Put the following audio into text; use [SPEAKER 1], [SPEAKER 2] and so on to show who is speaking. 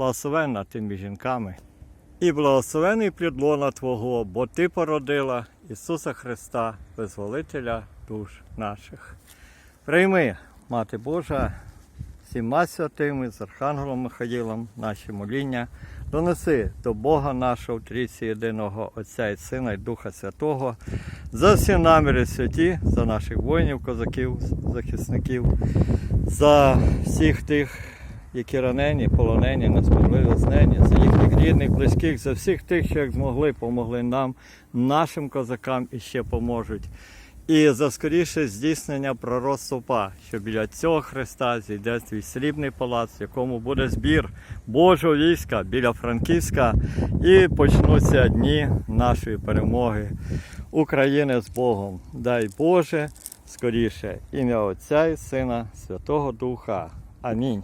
[SPEAKER 1] благословенна ти між жінками. І благословений плід лона Твого, бо Ти породила Ісуса Христа, Визволителя душ наших. Прийми, Мати Божа, всіма святими з Архангелом Михаїлом наші моління, донеси до Бога нашого в трійці єдиного Отця і Сина і Духа Святого, за всі наміри святі, за наших воїнів, козаків, захисників, за всіх тих які ранені, полонені, несправедливо знені, за їхніх рідних, близьких, за всіх тих, що як змогли, помогли нам, нашим козакам і ще поможуть. І за скоріше здійснення пророцтва, що біля цього Христа зійде твій срібний палац, в якому буде збір Божого війська біля Франківська, і почнуться дні нашої перемоги України з Богом. Дай Боже скоріше ім'я Отця і Сина, Святого Духа. Амінь.